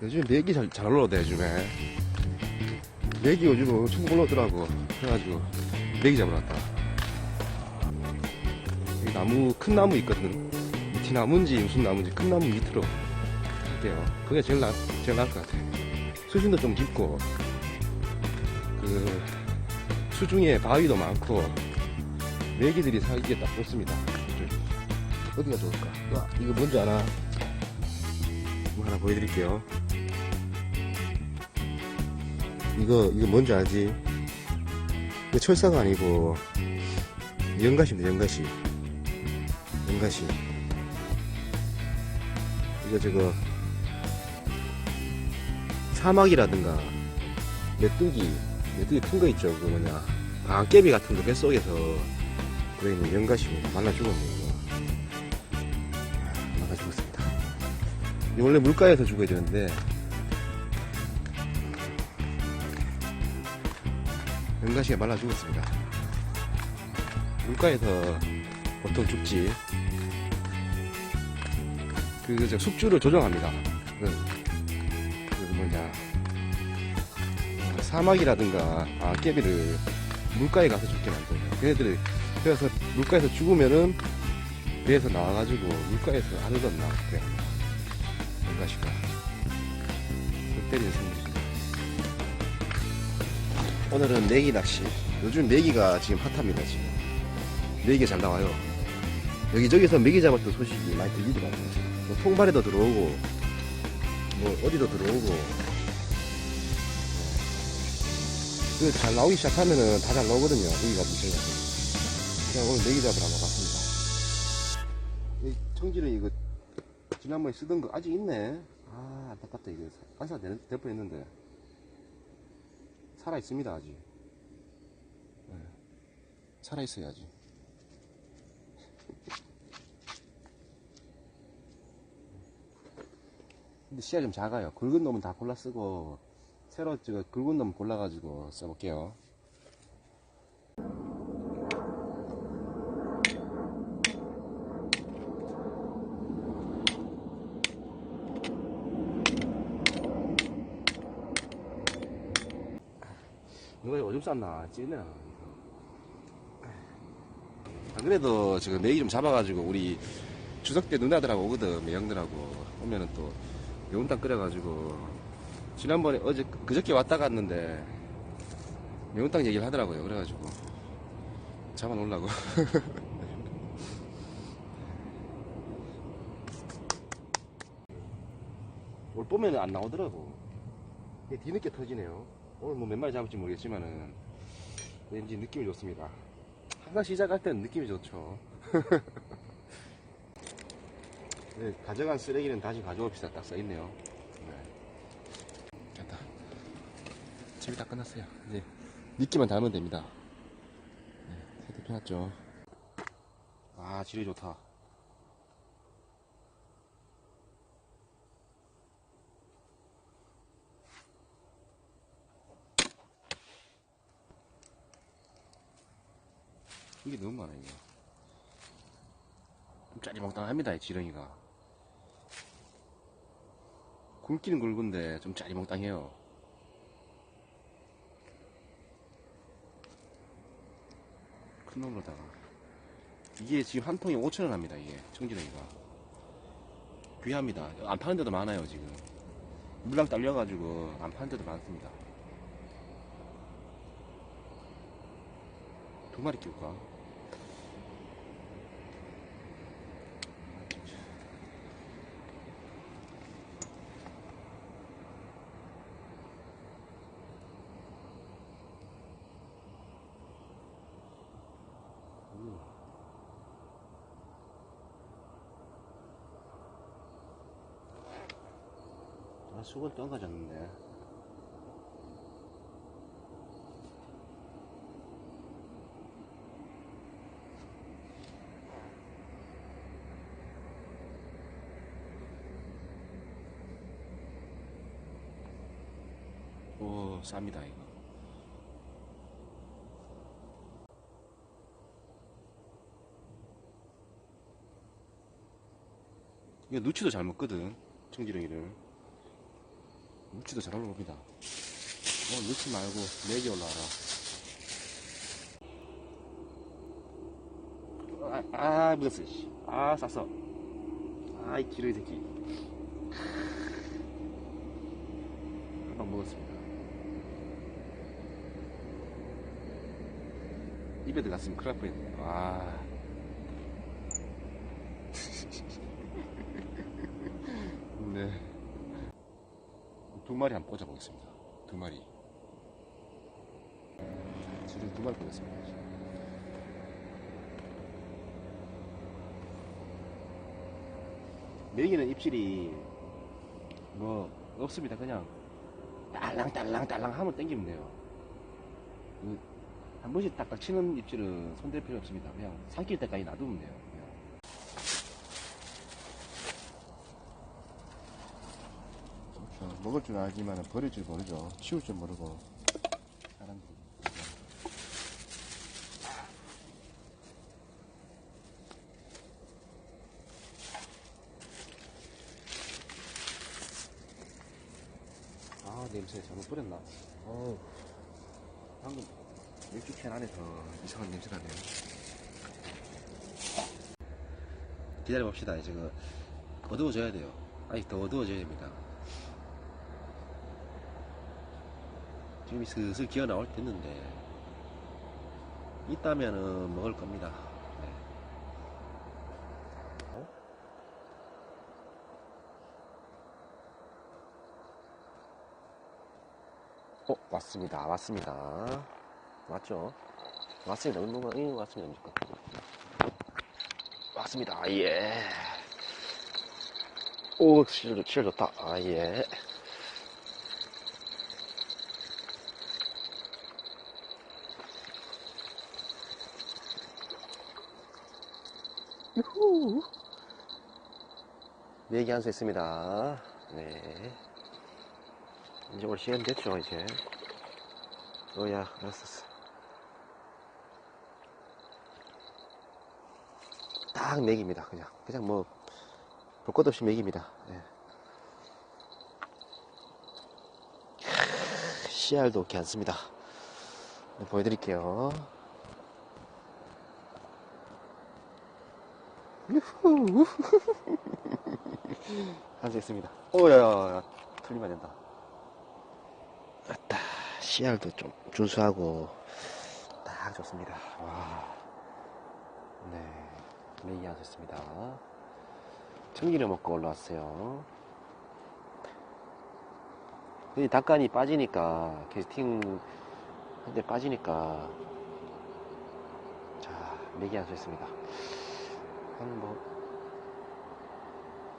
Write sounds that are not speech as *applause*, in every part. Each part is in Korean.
요즘 맥이 잘, 잘 올라오대, 요즘에. 맥이 요즘 엄청 올라오더라고. 그래가지고, 맥이 왔다. 여기 나무, 큰 나무 있거든. 밑이 나무인지 무슨 나무인지 큰 나무 밑으로 갈게요. 그게 제일 나, 제일 나을 것 같아. 수심도 좀 깊고, 그, 수중에 바위도 많고, 메기들이 살기에 딱 좋습니다. 어디가 좋을까? 와, 이거 뭔지 알아? 하나 보여드릴게요. 이거, 이거 뭔지 알지? 이거 철사가 아니고, 연가시입니다, 연가시. 연가시. 이거 저거, 사막이라든가, 메뚜기, 메뚜기 큰 거 있죠? 그 뭐냐. 방깨비 같은 거 뱃속에서 들어있는 연가시입니다. 말라 죽었네. 아, 원래 물가에서 죽어야 되는데, 연가시가 말라 죽었습니다. 물가에서 보통 죽지. 그, 저 숙주를 조정합니다. 그, 그 뭐냐. 어, 사막이라든가, 아, 깨비를 물가에 가서 죽게 만들어요. 걔네들이, 그래서 물가에서 죽으면은 배에서 나와가지고 물가에서 하늘던 나, 그래. 연가시가. 그 때리는 생물입니다. 오늘은 내기 낚시. 요즘 내기가 지금 핫합니다, 지금. 내기가 잘 나와요. 여기저기서 메기 잡았던 소식이 많이 들리더라고요. 뭐 통발에도 들어오고, 뭐 어디도 들어오고. 그 잘 나오기 시작하면은 다 잘 나오거든요. 여기가 문제가. 그냥 오늘 내기 잡으러 한번 갔습니다. 이 청지는 이거 지난번에 쓰던 거 아직 있네. 아, 안타깝다. 이거 안사 될 뻔했는데. 살아 있습니다 아직. 네. 살아 있어야지. 근데 씨가 좀 작아요. 굵은 놈은 다 골라 쓰고 새로 저 굵은 놈 골라가지고 써볼게요. 오줌 쌌나? 찌나? 안 그래도 지금 내기 좀 잡아가지고 우리 추석 때 누나들하고 오거든 매형들하고 오면은 또 매운탕 끓여가지고 지난번에 어제 그저께 왔다 갔는데 매운탕 얘기를 하더라고요 그래가지고 잡아 놓으려고 *laughs* 올 봄에는 안 나오더라고 뒤늦게 터지네요 오늘 뭐 몇 마리 잡을지 모르겠지만은 왠지 느낌이 좋습니다 항상 시작할 때는 느낌이 좋죠 *laughs* 네, 가져간 쓰레기는 다시 가져옵시다. 딱 써있네요. 네. 됐다. 집이 다 끝났어요. 이제 미끼만 달면 됩니다. 네, 세트 펴놨죠. 아, 질이 좋다. 이게 너무 많아, 이게. 좀 짜리몽땅합니다, 이 지렁이가. 굵기는 굵은데 좀 짜리몽땅해요. 큰 놈으로다가. 이게 지금 한 통에 5천원 합니다, 이게. 청지렁이가. 귀합니다. 안 파는 데도 많아요, 지금. 물랑 딸려가지고 안 파는 데도 많습니다. 두 마리 키울까? 아, 수건 가졌는데. 오, 쌉니다, 이거. 이거 누치도 잘 먹거든, 청지렁이를. 묵지도 잘 올라옵니다. 어, 넣지 말고, 내기 올라와라. 아, 아, 묻었어, 씨. 아, 쌌어. 아, 이 기르기 새끼. 한방 먹었습니다. 입에 들어갔으면 큰일 날 뻔했네. 와. 네. 두 마리 한번 꽂아 보겠습니다. 두 마리. 지금 두 마리 꽂았습니다. 메기는 입질이 뭐 없습니다. 그냥 딸랑딸랑딸랑 하면 땡기면 돼요. 그, 한 번씩 딱딱 치는 입질은 손댈 필요 없습니다. 그냥 삼킬 때까지 놔두면 돼요. 그냥. 그렇죠. 먹을 줄 알지만 버릴 줄 모르죠. 치울 줄 모르고. 사람들이. 아, 냄새 잘못 뿌렸나? 어우. 방금 맥주 캔 안에서 이상한 냄새가 나네요. 기다려봅시다. 이제 그, 어두워져야 돼요. 아직 더 어두워져야 됩니다. 지금 슬슬 기어 나올 때 됐는데, 있다면은 먹을 겁니다. 네. 어? 어, 왔습니다. 왔습니다. 왔죠? 왔습니다. 운동가, 응, 왔습니다. 왔습니다. 예. 오, 시절, 시절 좋다. 아, 예. 유후. 내기 한 수 있습니다. 네. 이제 올 시간 됐죠, 이제. 어야, 알았어. 딱 맥입니다, 그냥. 그냥 뭐, 볼 것 없이 맥입니다. 예. 캬, 씨알도 괜찮습니다. 네, 보여드릴게요. 유후. 한수했습니다. 오야, 틀리면 안 된다. 아따, 씨알도 좀 준수하고 딱 좋습니다. 와, 네, 메이 하셨습니다. 참기름 먹고 올라왔어요. 이 닭간이 빠지니까 캐스팅 한대 빠지니까 자 메기 하셨습니다. 한 뭐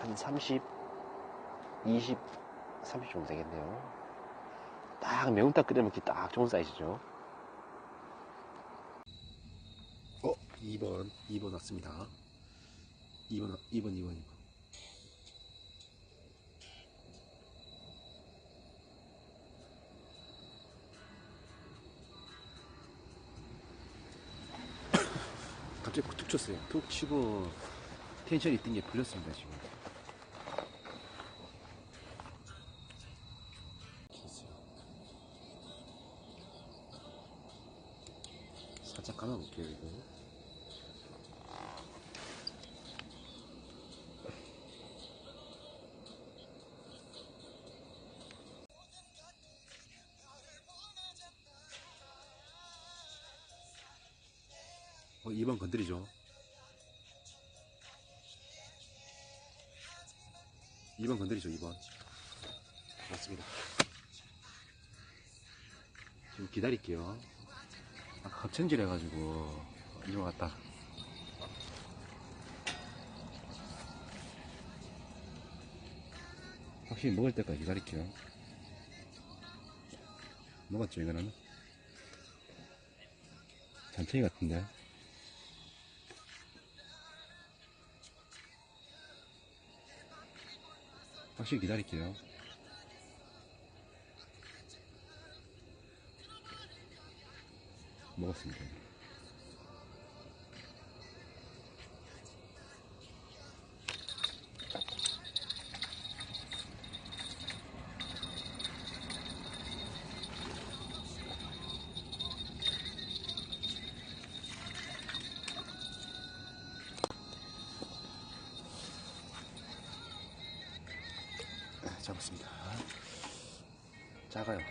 한 30, 20, 30 정도 되겠네요. 딱 매운탕 끓여 먹기 딱 좋은 사이즈죠. 어, 2번, 2번 왔습니다. 2번, 2번, 2번, 2번. 갑자기 툭 쳤어요. 툭 치고 텐션이 뜬게 풀렸습니다, 지금. 살짝 감아볼게요, 이거. 어, 2번 건드리죠. 2번 건드리죠, 2번. 맞습니다. 지금 기다릴게요. 아까 합천질 해가지고, 이거 왔다. 확실히 먹을 때까지 기다릴게요. 먹었죠, 이거는? 잔챙이 같은데? 확실히 기다릴게요. 먹었습니다. 작아요. 네.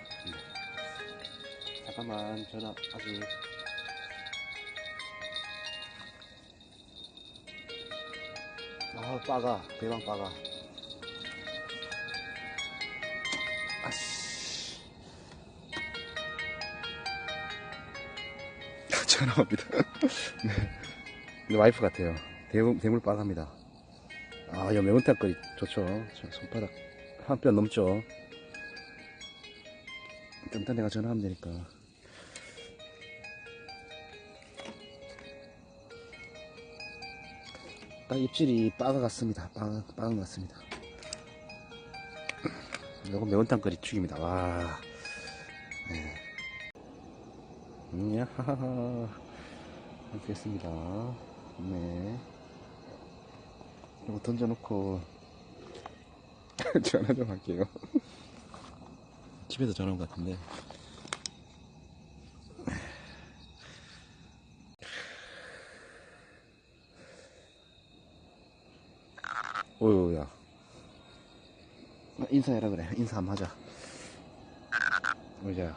잠깐만 전화 아직 아 빠가 대박 빠가 아씨 *laughs* 전화 옵니다 *laughs* 네. 네, 와이프 같아요 대물, 대물 빠갑니다 아, 이 매운탕거리 좋죠. 저 손바닥 한 뼘 넘죠. 일단 내가 전화하면 되니까. 딱 입질이 빠가 같습니다. 빠가, 빠가 같습니다. 이거 매운탕거리 죽입니다. 와. 네. 음, 야하하하. 알겠습니다. 네. 이거 던져놓고 *laughs* 전화 좀 할게요. 집에서 전화 온 것 같은데. 오유야. 인사해라 그래. 인사 한번 하자. 의자야.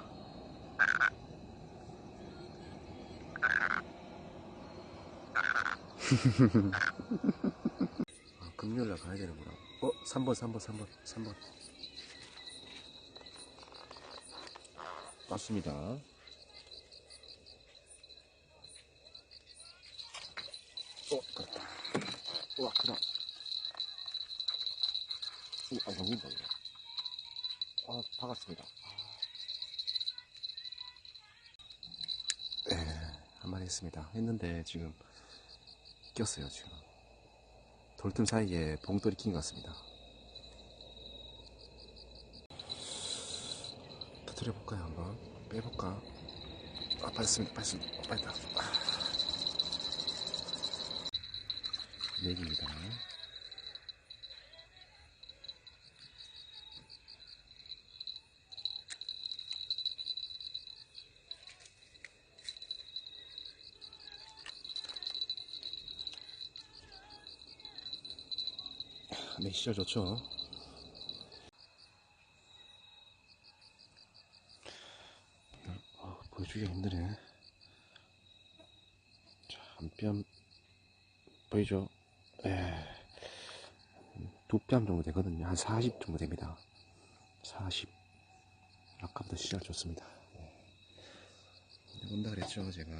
*laughs* 아, 금요일날 가야 되는구나. 어, 3번, 3번, 3번, 3번. 맞습니다. 어, 그렇다. 우와. 우, 아, 너무 힘들다. 아, 박았습니다. 네, 한 마리 했습니다. 했는데, 지금, 꼈어요, 지금. 돌틈 사이에 봉돌이 낀 것 같습니다. 터뜨려 볼까요, 빼볼까? 아, 빠졌습니다, 빠졌습니다. 빠졌다. 아. 내기입니다. 네, 시절 좋죠. 아, 보여주기가 힘드네. 자, 한 뼘, 보이죠? 에, 두뼘 정도 되거든요. 한 40 정도 됩니다. 40. 아까보다 시절 좋습니다. 네. 온다 그랬죠, 제가.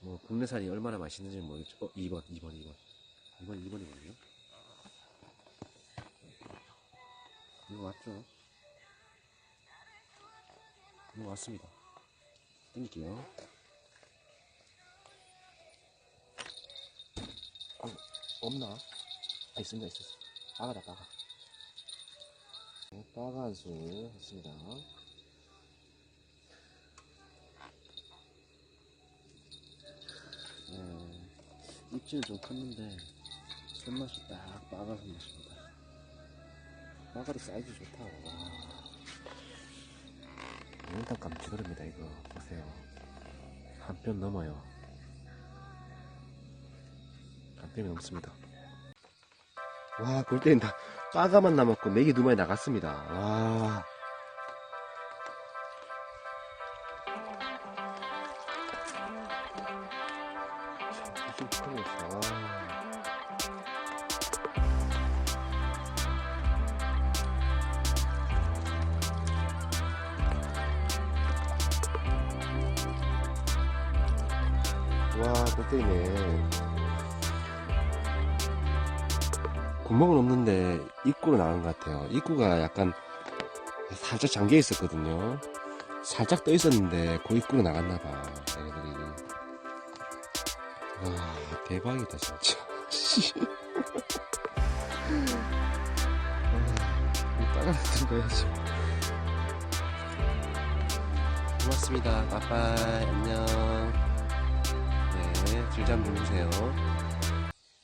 뭐, 국내산이 얼마나 맛있는지 모르겠죠. 어, 2번, 2번, 2번. 2번, 2번이거든요. 이거 왔죠? 이거 왔습니다. 땡길게요. 어, 없나? 아, 있습니다, 있었어. 빠가다, 빠가. 네, 빠가수 했습니다. 네, 입질 좀 컸는데, 손맛이 딱 빠가 손맛입니다. 빠가리 사이즈 좋다. 와. 일단 깜찍합니다 이거. 보세요. 한 뼘 넘어요. 한 뼘이 넘습니다. 와볼 때는 다 빠가만 남았고 맥이 두 마리 나갔습니다. 와 없는데 입구로 나온 것 같아요. 입구가 약간 살짝 잠겨 있었거든요. 살짝 떠 있었는데 그 입구로 나갔나봐. 얘네들이. 와, 대박이다, 진짜. 씨. 따라붙은 거야지. 고맙습니다. 빠빠이. 안녕. 네, 줄잠 주무세요.